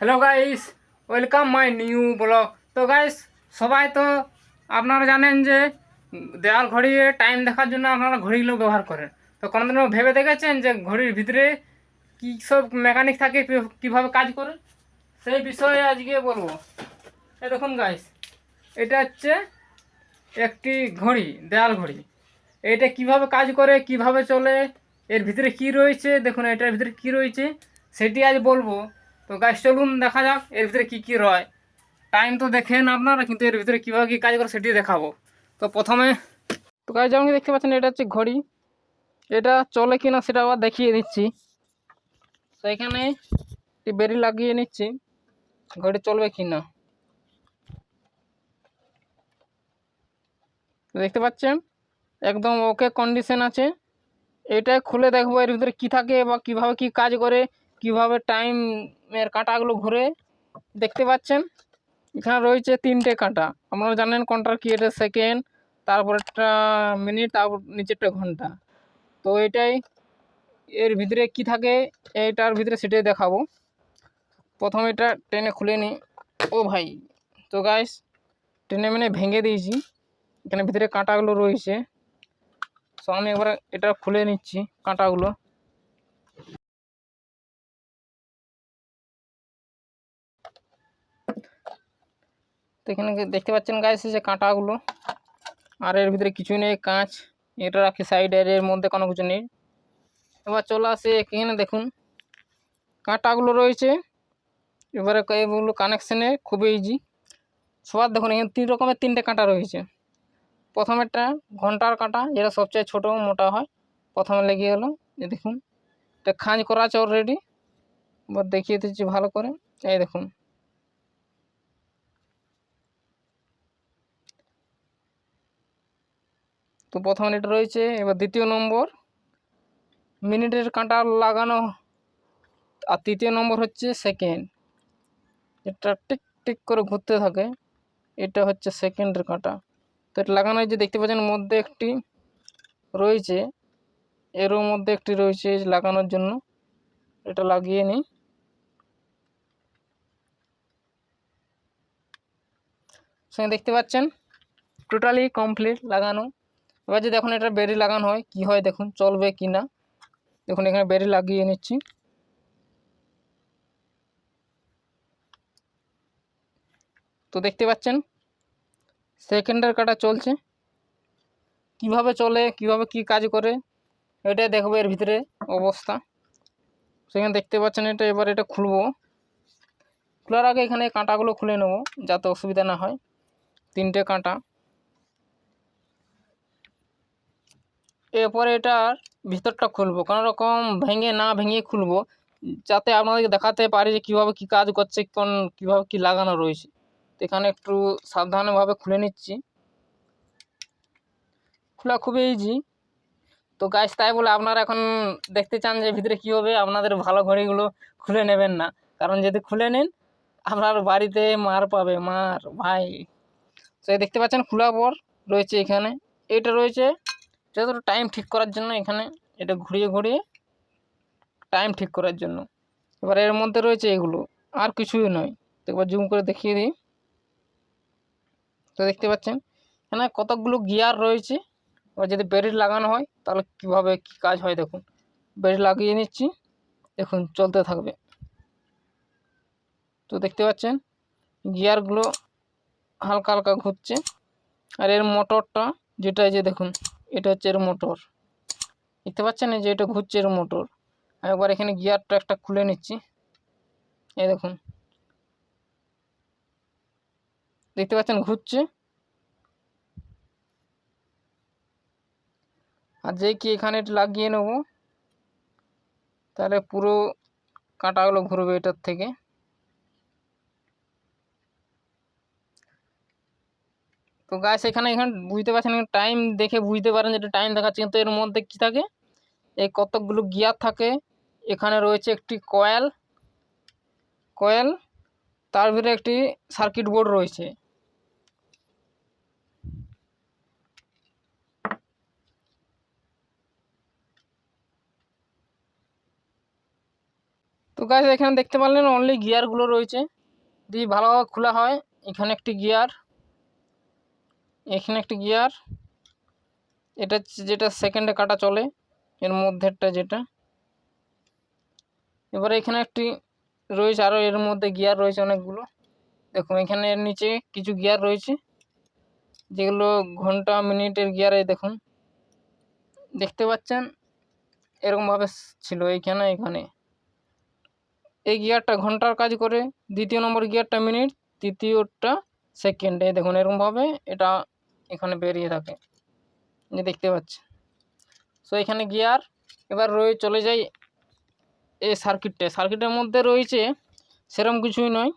Hello guys welcome my new blog তো guys সবাই তো আপনারা জানেন যে দেওয়াল ঘড়ি টাইম দেখার জন্য আপনারা ঘড়িগুলো ব্যবহার করেন। তো, কোনোদিনও ভেবে দেখেছেন যে ঘড়ির ভিতরে কী সব মেকানিক থাকে কীভাবে কাজ করে? সেই বিষয়ে আজকে বলব। এই দেখুন গাইস এটা হচ্ছে একটি ঘড়ি, দেওয়াল ঘড়ি। এটা কীভাবে কাজ করে, কীভাবে চলে, এর ভিতরে কি রয়েছে? দেখুন, এটার ভিতরে কি রয়েছে? সেটি আজ বলব। তো গাছ চলুন দেখা যাক এর ভিতরে কী কী রয়। টাইম তো দেখেন আপনারা, কিন্তু এর ভিতরে কীভাবে কী কাজ করে সেটি দেখাবো। তো প্রথমে, তো গাছ যেমন দেখতে পাচ্ছেন, এটা হচ্ছে ঘড়ি। এটা চলে কিনা সেটা আবার দেখিয়ে দিচ্ছি। তো এখানে একটি বেরি লাগিয়ে নিচ্ছি, ঘড়ি চলবে কি না তো দেখতে পাচ্ছেন? একদম ওকে কন্ডিশন আছে। এটা খুলে দেখব এর ভিতরে কী থাকে বা কীভাবে কি কাজ করে। কীভাবে টাইম টাইমের কাঁটাগুলো ঘুরে দেখতে পাচ্ছেন? এখানে রয়েছে তিনটে কাঁটা। আপনারা জানেন কোনটার কি এটা সেকেন্ড তারপর একটা মিনিট তারপর নিচেরটা ঘণ্টা। তো এটাই এর ভিতরে কি থাকে এইটার ভিতরে সেটাই দেখাবো। প্রথম এটা টেনে খুলে নিই ও ভাই, তো গাইস টেনে মেনে ভেঙে দিয়েছি। এখানে ভিতরে কাঁটাগুলো রয়েছে। সো আমি একবার এটা খুলে নিচ্ছি, কাঁটাগুলো। তো এখানে দেখতে পাচ্ছেন গাছ যে কাঁটাগুলো। আর এর ভিতরে কিছু নেই, কাঁচ। এটা রাখি সাইডে এর মধ্যে কোনো কিছু নেই। এবার চলে আসে এখানে দেখুন। কাঁটাগুলো রয়েছে। এবারে এগুলো কানেকশানে খুবই ইজি সবার দেখুন, এখানে তিন রকমের তিনটে কাঁটা রয়েছে। প্রথমেরটা ঘণ্টার কাঁটা, যেটা সবচেয়ে ছোটো, মোটা হয়। প্রথমে লেগে গেলো দেখুন। এটা খাঁজ করা আছে অলরেডি এবার দেখিয়ে দিচ্ছি ভালো করে। এই দেখুন। তো প্রথম এটা রয়েছে, এবার দ্বিতীয় নম্বর। মিনিটের কাঁটা লাগানো, আর তৃতীয় নম্বর হচ্ছে সেকেন্ড এটা টিক টিক করে ঘুরতে থাকে, এটা হচ্ছে সেকেন্ডের কাঁটা। তো এটা লাগানো হয়েছে দেখতে পাচ্ছেন, মধ্যে একটি রয়েছে এরও মধ্যে একটি রয়েছে লাগানোর জন্য। এটা লাগিয়ে নিই। সঙ্গে দেখতে পাচ্ছেন টোটালি কমপ্লিট লাগানো। এবার যদি এখন এটা বেরি লাগানো হয়, কি হয় দেখুন, চলবে কি না? দেখুন, এখানে বেরি লাগিয়ে নিচ্ছি। তো দেখতে পাচ্ছেন সেকেন্ডের কাটা চলছে। কীভাবে চলে, কীভাবে কি কাজ করে এটা দেখব এর ভিতরে অবস্থা। সেখানে দেখতে পাচ্ছেন এটা, এবার এটা খুলবো। খোলার আগে এখানে কাঁটাগুলো খুলে নেব, যাতে অসুবিধা না হয়। তিনটে কাঁটা। এরপরে এটার ভিতরটা খুলবো। কোনো রকম ভেঙে না ভেঙে খুলবো, যাতে আপনাদেরকে দেখাতে পারি যে কীভাবে কী কাজ করছে, কোন কীভাবে কী লাগানো রয়েছে। তো এখানে একটু সাবধানভাবে খুলে নিচ্ছি। খোলা খুবই ইজি তো গাছ তাই বলে আপনারা এখন দেখতে চান যে ভিতরে কী হবে, আপনাদের ভালো ঘড়িগুলো খুলে নেবেন না। কারণ যদি খুলে নেন, আপনার বাড়িতে মার পাবে, মার, ভাই। তো দেখতে পাচ্ছেন খোলা পর রয়েছে এখানে। এটা রয়েছে এটা তো টাইম ঠিক করার জন্য এখানে, এটা ঘুরিয়ে ঘুরিয়ে টাইম ঠিক করার জন্য। এবার এর মধ্যে রয়েছে এগুলো, আর কিছুই নয়। একবার জুম করে দেখিয়ে দিই। তো দেখতে পাচ্ছেন, এখানে কতকগুলো গিয়ার রয়েছে। এবার যদি ব্যাটারি লাগানো হয়, তাহলে কীভাবে কী কাজ হয় দেখুন। ব্যাটারি লাগিয়ে নিচ্ছি, দেখুন চলতে থাকবে। তো দেখতে পাচ্ছেন গিয়ারগুলো হালকা হালকা ঘুরছে। আর এর মোটরটা যেটা যে দেখুন এটা হচ্ছে এর মোটর। দেখতে পাচ্ছেন যে এটা ঘুরছে এর মোটর। আমি একবার এখানে গিয়ারটা একটা খুলে নিচ্ছি। এই দেখুন। দেখতে পাচ্ছেন ঘুরছে। আর যেই কি এখানে লাগিয়ে নেব, তাহলে পুরো কাঁটাগুলো ঘুরবে এটার থেকে। তো গাছ এখানে এখানে বুঝতে পারছেন টাইম দেখে বুঝতে পারেন যেটা টাইম দেখাচ্ছে, কিন্তু এর মধ্যে কী থাকে? এই কতকগুলো গিয়ার থাকে, এখানে রয়েছে একটি কয়েল কয়েল তার ভিতরে একটি সার্কিট বোর্ড রয়েছে। তো গাছ এখানে দেখতে পারলেন অনলি গিয়ারগুলো রয়েছে। যদি ভালোভাবে খোলা হয়, এখানে একটি গিয়ার এখানে একটি গিয়ার। এটা যেটা সেকেন্ডে কাটা চলে, এর মধ্যেরটা যেটা। এবারে এখানে একটি রয়েছে আরও এর মধ্যে গিয়ার রয়েছে অনেকগুলো। দেখুন, এখানে এর নিচে কিছু গিয়ার রয়েছে, যেগুলো ঘণ্টা, মিনিটের গিয়ারে দেখুন। দেখতে পাচ্ছেন? এরকমভাবে ছিল এইখানে, এখানে। এই গিয়ারটা ঘণ্টার কাজ করে, দ্বিতীয় নম্বর গিয়ারটা মিনিট, তৃতীয়টা সেকেন্ড। এই দেখুন, এরকমভাবে এটা এখানে বেরিয়ে থাকে। যে দেখতে পাচ্ছি সো এখানে গিয়ার এবার রয়ে চলে যাই এই সার্কিটটা সার্কিটের মধ্যে রয়েছে সেরকম কিছুই নয়।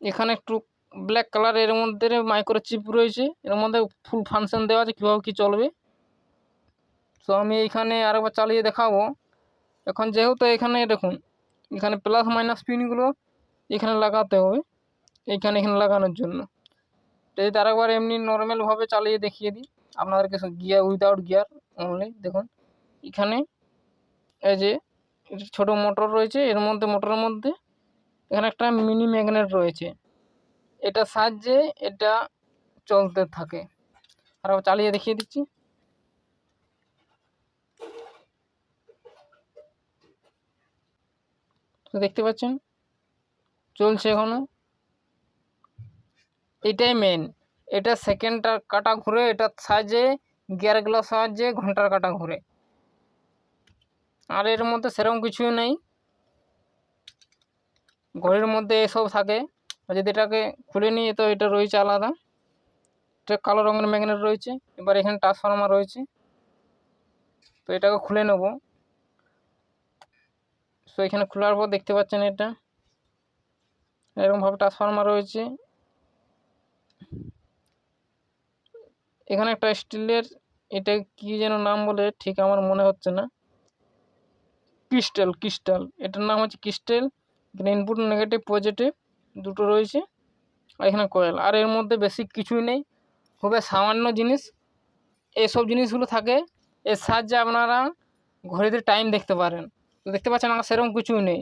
এখানে একটু ব্ল্যাক কালারের মধ্যে মাইক্রো চিপ রয়েছে। এর মধ্যে ফুল ফাংশন দেওয়া আছে কীভাবে কী চলবে। সো আমি এইখানে আরেকবার চালিয়ে দেখাবো। এখন যেহেতু এখানে দেখুন, এখানে প্লাস মাইনাস পিনগুলো এখানে লাগাতে হবে। এখানে এখানে লাগানোর জন্য। যদি আরেকবার এমনি নর্মালভাবে চালিয়ে দেখিয়ে দিই আপনাদেরকে গিয়ার উইদাউট গিয়ার অনলি দেখুন, এখানে এই যে ছোটো মোটর রয়েছে, এর মধ্যে মোটরের মধ্যে এখানে একটা মিনি ম্যাগনেট রয়েছে। এটা সাহায্যে এটা চলতে থাকে। আর চালিয়ে দেখিয়ে দিচ্ছি। তো দেখতে পাচ্ছেন, চলছে এখনও। এটাই মেন এটা সেকেন্ডটার কাটা ঘুরে এটার সাহায্যে গিয়ারগুলোর সাহায্যে ঘণ্টার কাটা ঘুরে। আর এর মধ্যে সেরকম কিছুই নেই। ঘড়ির মধ্যে এসব থাকে। আর যদি এটাকে খুলে নিই, তো এটা রয়েছে আলাদা। এটা কালো রঙের ম্যাগনেট রয়েছে। এবার এখানে ট্রান্সফরমার রয়েছে। তো এটাকে খুলে নেব। সো এখানে খোলার পর দেখতে পাচ্ছেন এটা। এরকমভাবে ট্রান্সফরমার রয়েছে। এখানে একটা স্টিলের, এটা কি যেন নাম বলে, ঠিক আমার মনে হচ্ছে না। ক্রিস্টাল ক্রিস্টাল, এটার নাম হচ্ছে ক্রিস্টাল এখানে ইনপুট নেগেটিভ, পজিটিভ, দুটো রয়েছে। আর এখানে কয়েল, আর এর মধ্যে বেশি কিছুই নেই। খুবই সামান্য জিনিস। এসব জিনিসগুলো থাকে, এর সাহায্যে আপনারা ঘড়িতে টাইম দেখতে পারেন। তো দেখতে পাচ্ছেন আমার সেরকম কিছুই নেই।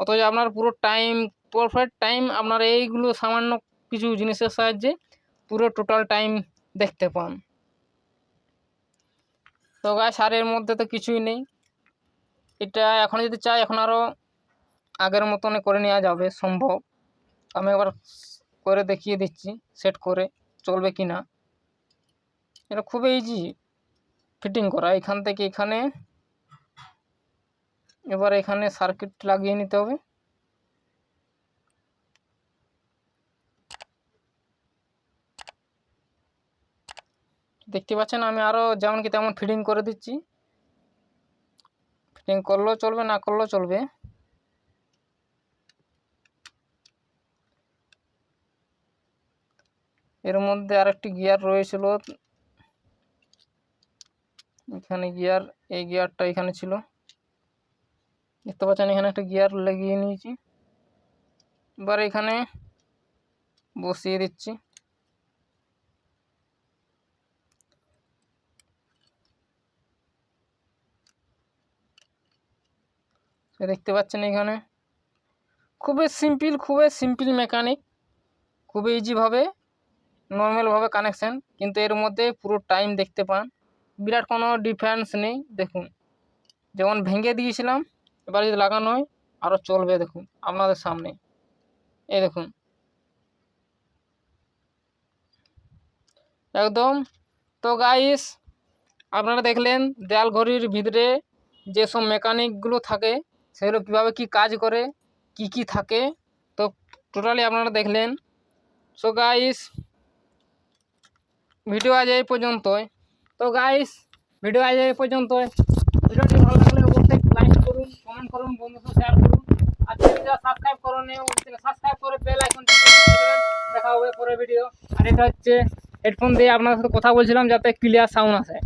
অথচ আপনার পুরো টাইম পারফেক্ট টাইম আপনার এইগুলো সামান্য কিছু জিনিসের সাহায্যে পুরো টোটাল টাইম দেখতে পান। তো গায়ে সারের মধ্যে তো কিছুই নেই। এটা এখন যদি চাই, এখন আরও আগের মতনে করে নেওয়া যাবে, সম্ভব। আমি এবার করে দেখিয়ে দিচ্ছি সেট করে, চলবে কি না এটা খুবই ইজি ফিটিং করা। এখান থেকে এখানে, এবার এখানে সার্কিট লাগিয়ে নিতে হবে। দেখতে পাচ্ছেন আমি আরও যেমন কি তেমন ফিটিং করে দিচ্ছি। ফিটিং করলেও চলবে, না করলেও চলবে। এর মধ্যে আরেকটি গিয়ার রয়েছিল। এখানে গিয়ার এই গিয়ারটা এখানে ছিল। দেখতে পাচ্ছেন এখানে একটা গিয়ার লাগিয়ে নিয়েছি। এবার এখানে বসিয়ে দিচ্ছি। দেখতে পাচ্ছেন এখানে। খুবই সিম্পল খুবই সিম্পল মেকানিক খুবই ইজিভাবে নর্মালভাবে কানেকশান কিন্তু এর মধ্যে পুরো টাইম দেখতে পান। বিরাট কোনো ডিফারেন্স নেই, দেখুন। যেমন ভেঙে দিয়েছিলাম, এবার যদি লাগানো হয় আরও চলবে, দেখুন, আপনাদের সামনে। এই দেখুন। একদম। তো গাইস আপনারা দেখলেন দেয়াল ঘড়ির ভিতরে যেসব মেকানিকগুলো থাকে সেগুলো কীভাবে কি কাজ করে, কি কি থাকে, তো টোটালি আপনারা দেখলেন। সো গাইস ভিডিও আজ এই পর্যন্তই। তো গাইস ভিডিও আজ এই পর্যন্তই। ভিডিওটি ভালো লাগলে অবশ্যই লাইক করুন কমেন্ট করুন, বন্ধুদের শেয়ার করুন। আর চ্যানেলটা সাবস্ক্রাইব করুন সাবস্ক্রাইব করে বেল আইকন দেখা হবে পরের ভিডিও আর এটা হচ্ছে হেডফোন দিয়ে আপনার সাথে কথা বলছিলাম যাতে ক্লিয়ার সাউন্ড আসে।